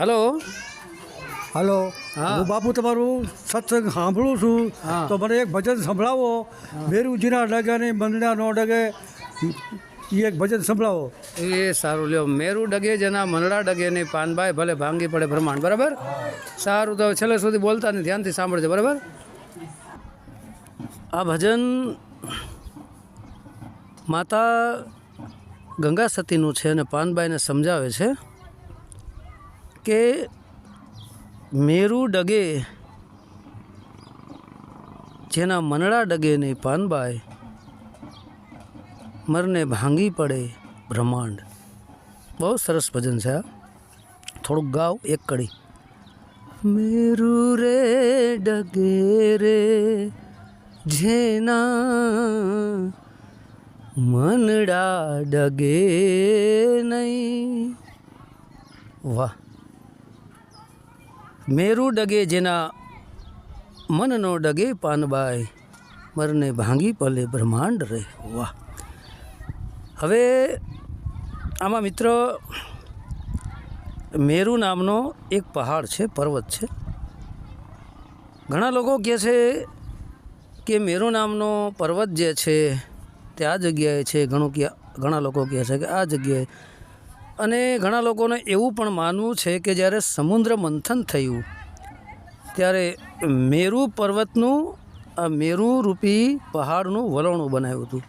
Hello. Hello. હા. બાપુ તમારું સત્સંગ સાંભળું છું. તો મને એક ભજન સંભળાવો. મેરુજીના ડગે ને મંદિરના નો ડગે. એ એક ભજન સંભળાવો. એ સારું લ્યો. મેરુ ડગે જેના મંડળા ડગે નહીં પાનભાઈ ભલે ભાંગી પડે બ્રહ્માંડ બરાબર? સારું તો છેલ્લે સુધી બોલતા નહીં ધ્યાનથી સાંભળજો બરાબર? આ ભજન માતા ગંગા સતીનું છે અને પાનબાઈને સમજાવે છે. કે મેરુ ડગે, જેના મનડા ડગે નહીં પાનબાઈ, મરને ભાંગી પડે બ્રહ્માંડ. બહુ સરસ ભજન છે થોડુંક ગાવ એક કડી. મેરુ રે ડગે રે, જેના મનડા ડગે નહીં. વાહ. મેરુ ડગે જેના મનનો ડગે પાનબાઈ, મરને ભાંગી પલે બ્રહ્માંડ રે. વાહ. હવે આમાં મિત્ર, મેરુ નામનો એક પહાડ છે, પર્વત છે. ઘણા લોકો કહે છે કે મેરુ નામનો પર્વત જે છે તે આ જગ્યાએ છે. ઘણું ઘણા લોકો કહે છે કે આ જગ્યાએ અને ઘણા લોકોને એવું પણ માનવું છે કે જ્યારે સમુદ્ર મંથન થયું, ત્યારે મેરુ પર્વતનું આ મેરુ રૂપી પહાડનું વલણું બનાવ્યું હતું.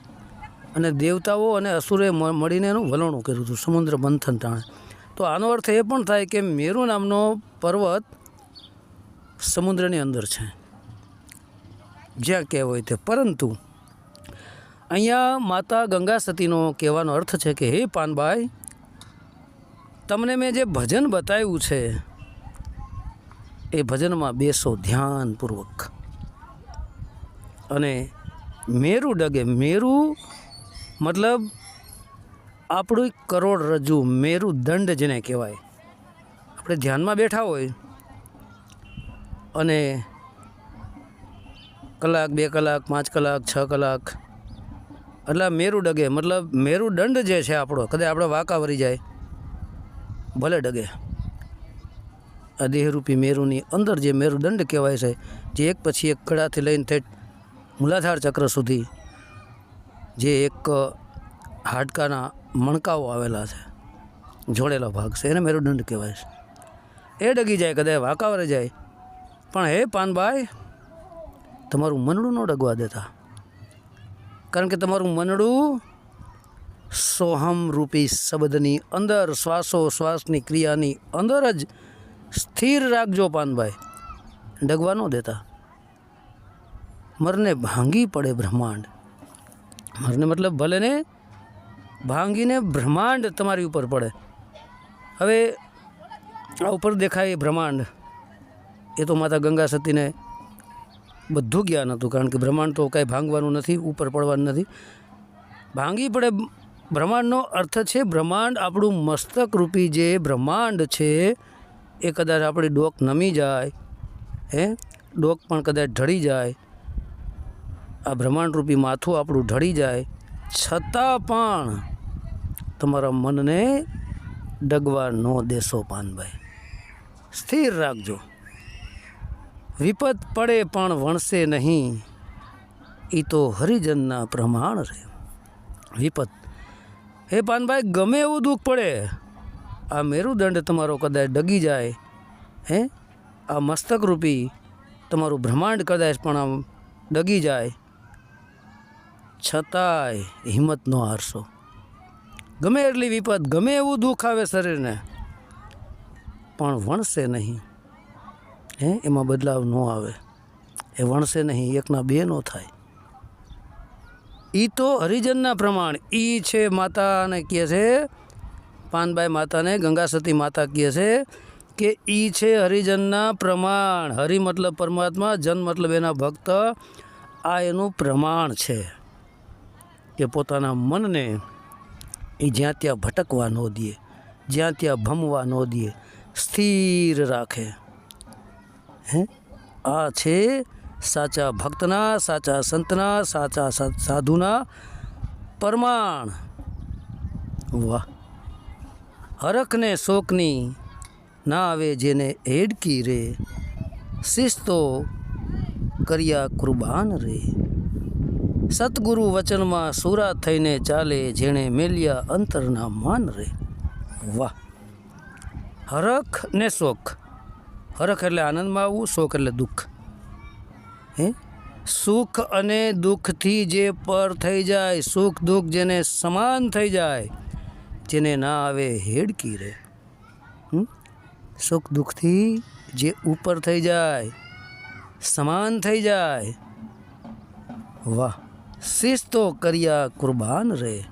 અને દેવતાઓ અને અસુરે મળીને એનું વલણું કર્યું હતું, સમુદ્ર મંથન ટાણે. તો આનો અર્થ એ પણ થાય કે મેરુ નામનો પર્વત સમુદ્રની અંદર છે. જ્યાં કહેવાય તે, પરંતુ અહીંયા માતા ગંગા સતીનો કહેવાનો અર્થ છે કે, હે પાનભાઈ તમને મેં જે ભજન બતાવ્યું છે, એ ભજનમાં બેસો ધ્યાનપૂર્વક. અને મેરુ ડગે, મેરુ મતલબ આપણું કરોડરજ્જુ મેરુ દંડ જેને કહેવાય. આપણે ધ્યાનમાં બેઠા હોય અને કલાક, બે કલાક, પાંચ કલાક, છ કલાક, એટલે મેરુડગે ડગે, મતલબ મેરુદંડ જે છે આપણો, કદાચ આપણે વાંકા વરી જાય. ભલે ડગે. આ દેહરૂપી મેરુની અંદર જે મેરુદંડ કહેવાય છે, જે એક પછી એક કડાથી લઈને થેટ મૂલાધાર ચક્ર સુધી જે એક હાડકાના મણકાઓ આવેલા છે, જોડેલો ભાગ છે, એને મેરુદંડ કહેવાય છે. એ ડગી જાય કદાચ વાકાવરે જાય. પણ હે પાનભાઈ, તમારું મનડું ન ડગવા દેતા. કારણ કે તમારું મનડું સોહમ રૂપી શબ્દની અંદર શ્વાસો શ્વાસની ક્રિયાની અંદર જ સ્થિર રાખજો પાનભાઈ. ડગવા ન દેતા. મરને ભાંગી પડે બ્રહ્માંડ. મરને મતલબ ભલે ને ભાંગીને બ્રહ્માંડ તમારી ઉપર પડે. હવે આ ઉપર દેખાય એ બ્રહ્માંડ. એ તો માતા ગંગા સતીને બધું જ્ઞાન હતું, કારણ કે બ્રહ્માંડ તો કાંઈ ભાંગવાનું નથી, ઉપર પડવાનું નથી. ભાંગી પડે બ્રહ્માંડનો અર્થ છે બ્રહ્માંડ આપણું મસ્તક રૂપી જે બ્રહ્માંડ છે, એ કદાચ આપણી ડોક નમી જાય, હે? ડોક પણ કદાચ ઢળી જાય. આ બ્રહ્માંડ રૂપી માથું આપણું ઢળી જાય. છતાં પણ તમારા મનને ડગવા ન દેશો પાનભાઈ. સ્થિર રાખજો. વિપત પડે પણ વણશે નહીં. એ તો હરિજનના પ્રમાણ રહે વિપત હે પાનભાઈ, ગમે એવું દુઃખ પડે, આ મેરુદંડ તમારો કદાચ ડગી જાય, હે? આ મસ્તક રૂપી તમારું બ્રહ્માંડ કદાચ પણ આમ ડગી જાય, છતાંય હિંમત ન હારશો ગમે એટલી વિપત ગમે એવું દુઃખ આવે શરીરને, પણ વણશે નહીં, હે? એમાં બદલાવ ન આવે. એ વણશે નહીં, એકના બે નો થાય. એ તો હરિજનના પ્રમાણ. એ છે માતાને કહે છે, પાનબાઈ માતાને ગંગા સતી માતા કહે છે કે એ છે હરિજનના પ્રમાણ. હરિ મતલબ પરમાત્મા, જન મતલબ એના ભક્ત. આ એનું પ્રમાણ છે કે પોતાના મનને એ જ્યાં ત્યાં ભટકવા ન દે, જ્યાં ત્યાં ભમવા ન દે, સ્થિર રાખે. હે? આ છે સાચા ભક્તના, સાચા સંતના, સાચા સાધુના પરમાણ. વાહ. હરખને શોકની ના આવે જેને હેડકી રે, શિસ્તો કર્યા કુરબાન રે. સતગુરુ વચનમાં સુરા થઈને ચાલે જેણે મેલ્યા અંતરના માન રે. વાહ. હરખ ને શોખ હરખ એટલે આનંદમાં આવવું શોખ એટલે દુઃખ. હે? સુખ અને દુઃખથી જે પર થઈ જાય, સુખ દુઃખ જેને સમાન થઈ જાય, જેને ના આવે હેડકી રે? સુખ દુઃખથી જે ઉપર થઈ જાય, સમાન થઈ જાય. વાહ, શિસ્તો કર્યા કુરબાન રે.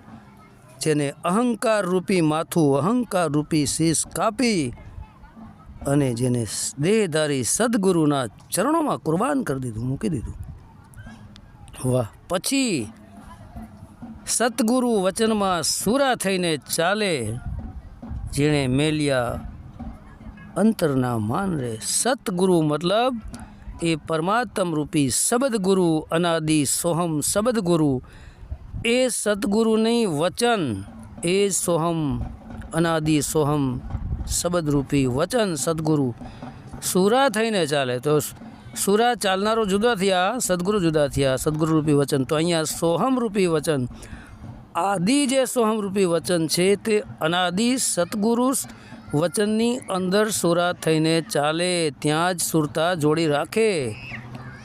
જેને અહંકાર રૂપી માથું, અહંકાર રૂપી શીશ કાપી અને જેને દેહધારી સદગુરુના ચરણોમાં કુરબાન કરી દીધું, મૂકી દીધું. વાહ. પછી સતગુરુ વચનમાં સુરા થઈને ચાલે, જેણે મેલ્યા અંતરના માન રે. સતગુરુ મતલબ એ પરમાત્મ રૂપી સબદગુરુ, અનાદિ સોહમ સબદગુરુ. એ સતગુરુની વચન, એ સોહમ, અનાદિ સોહમ શબ્દરૂપી વચન સદગુરુ. સુરા થઈને ચાલે તો સુરા ચાલનારો જુદા થયા, સદગુરુ જુદા થયા. સદગુરુ રૂપી વચન તો અહીંયા સોહમ રૂપી વચન. આદિ જે સોહમ રૂપી વચન છે તે અનાદિ સદગુરુ વચનની અંદર સુરા થઈને ચાલે, ત્યાં જ સુરતા જોડી રાખે.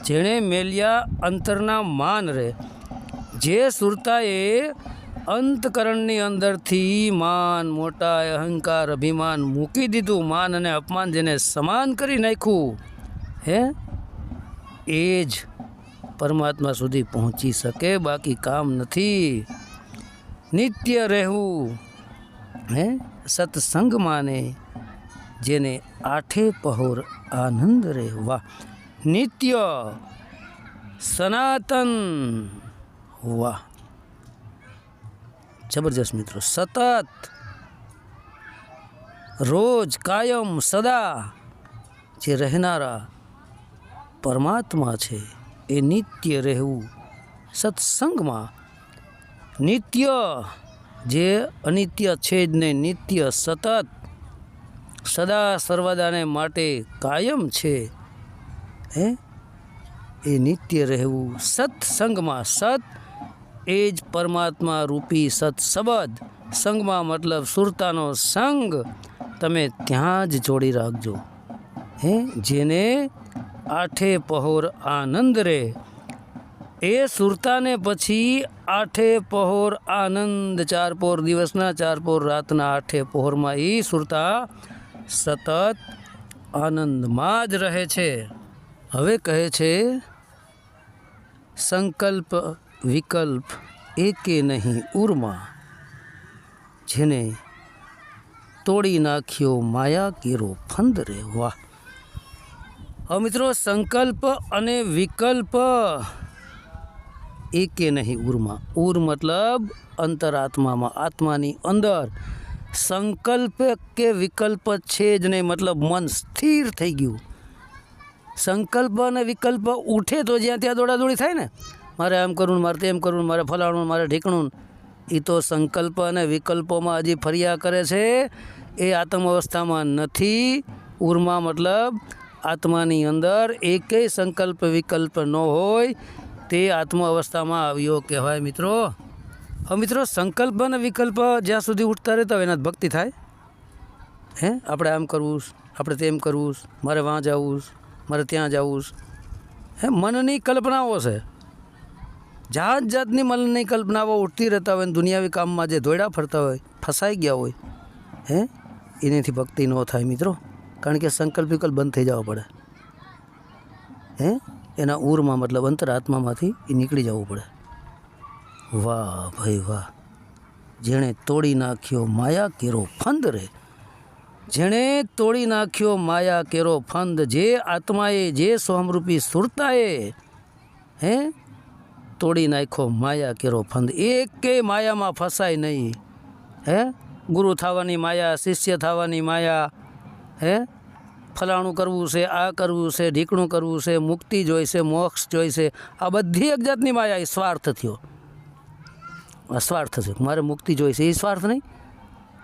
જેણે મેલ્યા અંતરના માન રહે જે સુરતાએ અંતકરણની અંદરથી માન, મોટા અહંકાર, અભિમાન મૂકી દીધું. માન અને અપમાન જેને સમાન કરી નાખ્યું, હે? એ જ પરમાત્મા સુધી પહોંચી શકે, બાકી કામ નથી. નિત્ય રહેવું, હે? સત્સંગ માને, જેને આઠે પહોર આનંદ રહેવા. નિત્ય સનાતન વાહ જબરજસ્ત મિત્રો, સતત. રોજ કાયમ સદા જે રહેનારા પરમાત્મા છે, એ નિત્ય રહેવું સત્સંગમાં નિત્ય. જે અનિત્ય છે જ નહીં, નિત્ય સતત. સદા સર્વદાને માટે કાયમ છે, હે? એ નિત્ય રહેવું સત્સંગમાં સત એ જ પરમાત્મા રૂપી સત્સબદ. સંગમાં મતલબ સુરતાનો સંગ તમે ત્યાં જ જોડી રાખજો. હે, જેને આઠે પહોર આનંદ રે. એ સુરતાને પછી આઠે પહોર આનંદ, ચાર પોર દિવસના, ચાર પોર રાતના, આઠે પહોરમાં એ સુરતા સતત આનંદમાં જ રહે છે. હવે કહે છે, સંકલ્પ વિકલ્પ એકે નહીં ઉર્મા, જેને તોડી નાખ્યો માયા કેરો ફંદ રે વાહ. હવે મિત્રો, સંકલ્પ અને વિકલ્પ. એકે નહીં ઉર્મા. ઉર મતલબ અંતરાત્મામાં, આત્માની અંદર. સંકલ્પ કે વિકલ્પ છે જ નહીં, મતલબ મન સ્થિર થઈ ગયું. સંકલ્પ અને વિકલ્પ ઉઠે તો જ્યાં ત્યાં દોડાદોડી થાય ને. મારે આમ કરવું મારે તેમ કરવું મારે ફલાણું, મારે ઢીકણું. એ તો સંકલ્પ અને વિકલ્પોમાં હજી ફર્યા કરે છે. એ આત્મ અવસ્થામાં નથી. ઉર્મા મતલબ આત્માની અંદર એકેય સંકલ્પ, વિકલ્પ ન હોય. તે આત્મ અવસ્થામાં આવ્યો કહેવાય મિત્રો. હવે મિત્રો, સંકલ્પ અને વિકલ્પ જ્યાં સુધી ઉઠતા રહેતા હોય એના ભક્તિ થાય. હે? આપણે આમ કરવું, આપણે તેમ કરવું, મારે વાં જવું, મારે ત્યાં જવું. હે? મનની કલ્પનાઓ છે. જાત જાતની મનની કલ્પનાઓ ઉઠતી રહેતા હોય દુનિયાવી કામમાં જે દોડ્યા ફરતા હોય, ફસાઈ ગયા હોય, હે? એનાથી ભક્તિ ન થાય મિત્રો. કારણ કે સંકલ્પ વિકલ્પ બંધ થઈ જવા પડે. હે? એના ઉરમાં મતલબ અંતરાત્મામાંથી એ નીકળી જવું પડે. વાહ ભાઈ વાહ. જેણે તોડી નાખ્યો માયા કેરો ફંદ રે. જેણે તોડી નાખ્યો માયા કેરો ફંદ. જે આત્માએ જે સ્વમરૂપી સુરતાએ, હે? તોડી નાખ્યો, માયા કેરો ફંદ. એકે માયામાં ફસાય નહીં. હે? ગુરુ થવાની માયા, શિષ્ય થવાની માયા. હે? ફલાણું કરવું છે, આ કરવું છે, ઢીકણું કરવું છે, મુક્તિ જોઈશે મોક્ષ જોઈશે આ બધી એક જાતની માયા, એ સ્વાર્થ થયો. સ્વાર્થ છે. મારે મુક્તિ જોઈશે એ સ્વાર્થ નહીં.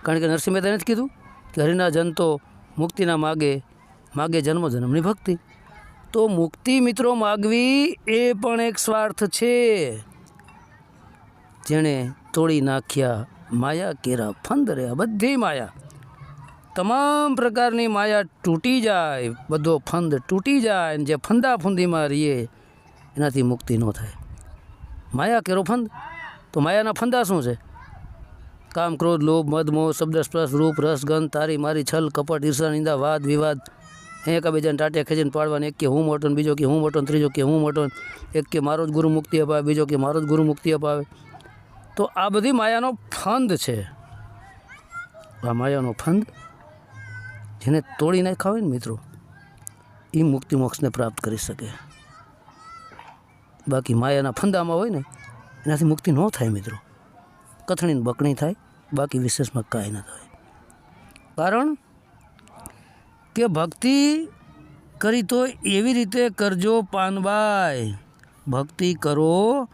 કારણ કે નરસિંહ મહેતાને જ કીધું કે હરિના જન તો મુક્તિના માગે માગે જન્મ જન્મની ભક્તિ. તો મુક્તિ મિત્રો માગવી એ પણ એક સ્વાર્થ છે. જેણે તોડી નાખ્યા માયા કેરા ફંદ રહ્યા બધી માયા. તમામ પ્રકારની માયા તૂટી જાય, બધો ફંદ તૂટી જાય અને જે ફંદા ફુંદીમાં રહીએ, એનાથી મુક્તિ ન થાય. માયા કેરો ફંદ? તો માયાના ફંદા શું છે? કામ, ક્રોધ, લોભ, મદ, મોહ, શબ્દ, સ્પર્શ, રૂપ, રસ, ગંધ, તારી મારી છલ, કપટ, ઈર્ષા, નિંદા, વાદ, વિવાદ એકબીજાને ટાટિયા ખેંચીને પાડવાની, એક કે હું મોટો બીજો કે હું મોટો ને ત્રીજો કે હું મોટો એક કે મારો જ ગુરુ મુક્તિ અપાવે, બીજો કે મારો જ ગુરુ મુક્તિ અપાવે. તો આ બધી માયાનો ફંદ છે. આ માયાનો ફંદ જેને તોડી નાખ્યા હોય ને મિત્રો એ મુક્તિ મોક્ષને પ્રાપ્ત કરી શકે. બાકી માયાના ફંદામાં હોય ને, એનાથી મુક્તિ ન થાય મિત્રો. કથણીને બકણી થાય, બાકી વિશેષમાં કાંઈ ન થાય. કારણ કે ભક્તિ કરી તો એવી રીતે કરજો પાનબાઈ. ભક્તિ કરો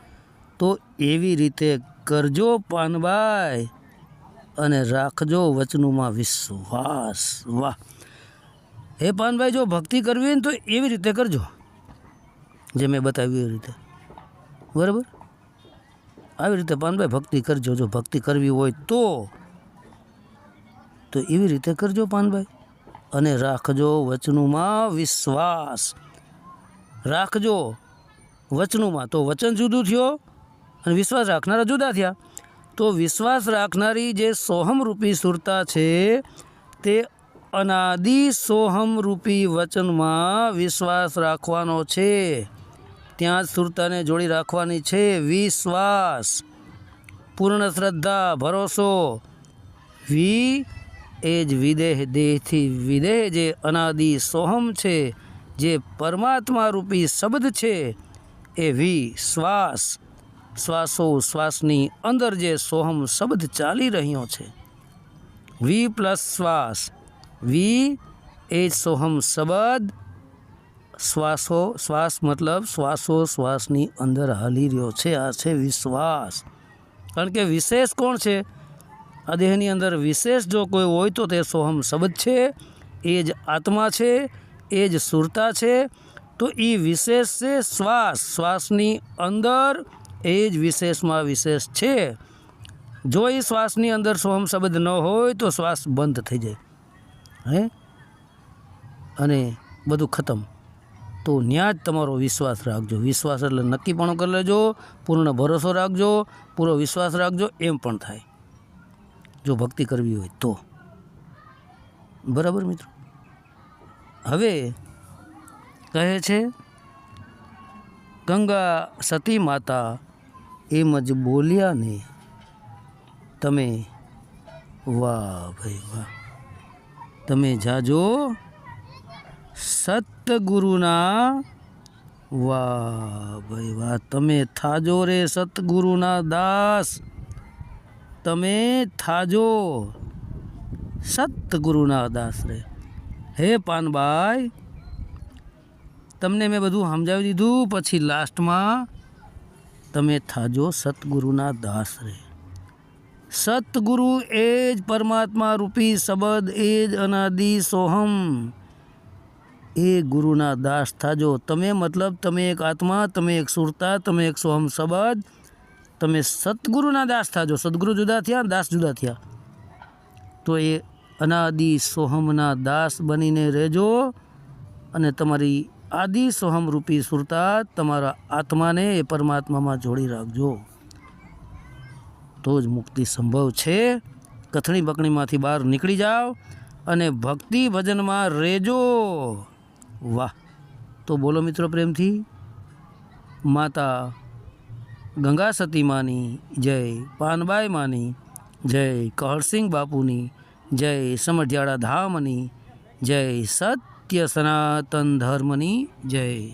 તો એવી રીતે કરજો પાનબાઈ અને રાખજો વચનુમાં વિશ્વાસ. વાહ. હે પાનભાઈ જો ભક્તિ કરવી હોય ને તો એવી રીતે કરજો. જે મેં બતાવ્યું એ રીતે. બરાબર? આવી રીતે પાનભાઈ ભક્તિ કરજો. જો ભક્તિ કરવી હોય તો તો એવી રીતે કરજો પાનભાઈ અને રાખજો વચનુમાં વિશ્વાસ. રાખજો વચનુમાં. તો વચન જુદું થયો અને વિશ્વાસ રાખનારા જુદા થયા. તો વિશ્વાસ રાખનારી જે સોહમરૂપી સુરતા છે, તે અનાદિ સોહમરૂપી વચનમાં વિશ્વાસ રાખવાનો છે. ત્યાં જ સુરતાને જોડી રાખવાની છે વિશ્વાસ. પૂર્ણ શ્રદ્ધા, ભરોસો. વી એ જ વિદેહ દેહથી વિદેહ જે અનાદિ સોહમ છે, જે પરમાત્મા રૂપી શબ્દ છે, એ વી શ્વાસ. શ્વાસો શ્વાસની અંદર જે સોહમ શબ્દ ચાલી રહ્યો છે. વી પ્લસ શ્વાસ. વી એ સોહમ શબ્દ. શ્વાસો, શ્વાસ મતલબ શ્વાસો શ્વાસની અંદર હાલી રહ્યો છે. આ છે વિશ્વાસ. કારણ કે વિશેષ કોણ છે? આ દેહની અંદર વિશેષ જો કોઈ હોય તો તે સોહમ શબ્દ છે, એ જ આત્મા છે, એ જ સુરતા છે. તો એ વિશેષ છે શ્વાસ. શ્વાસની અંદર એ જ વિશેષમાં વિશેષ છે. જો એ શ્વાસની અંદર સોહમ શબ્દ ન હોય તો શ્વાસ બંધ થઈ જાય. હે? અને બધું ખતમ. તો ત્યાં જ તમારો વિશ્વાસ રાખજો. વિશ્વાસ એટલે નક્કી પણ કરી લેજો, પૂર્ણ ભરોસો રાખજો, પૂરો વિશ્વાસ રાખજો, એમ પણ થાય. જો ભક્તિ કરવી હોય તો. બરાબર મિત્રો? હવે કહે છે, ગંગા સતી માતા, એમ જ બોલ્યા ને તમે. વાહ ભાઈ વાહ. તમે જાજો સતગુરુના વાહ ભાઈ વાહ. તમે થાજો રે સતગુરુના દાસ. તમે થાજો. સતગુરુના દાસરે. હે પાનભાઈ તમને મેં બધું સમજાવી દીધું, પછી લાસ્ટમાં તમે થાજો સતગુરુના દાસરે. સતગુરુ એ જ પરમાત્મા રૂપી શબ્દ, એ જ અનાદિ સોહમ. એ ગુરુના દાસ થાજો. તમે મતલબ તમે એક આત્મા, તમે એક સુરતા, તમે એક સોહમ શબ્દ તમે સદગુરુના દાસ થાજો સદગુરુ જુદા થયા, દાસ જુદા થયા. તો એ અનાદિ સોહમના દાસ બનીને રહેજો અને તમારી આદિ સોહમ રૂપી સુરતા તમારા આત્માને એ પરમાત્મામાં જોડી રાખજો. તો જ મુક્તિ સંભવ છે. કથણી બકણીમાંથી બહાર નીકળી જાઓ અને ભક્તિ ભજનમાં રહેજો. વાહ. તો બોલો મિત્રો પ્રેમથી. માતા ગંગા સતી માની, જય પાનબાઈ માની, જય કહરસિંહ બાપુની, જય સમઢિયાળા ધામની, જય સત્ય સનાતન ધર્મની, જય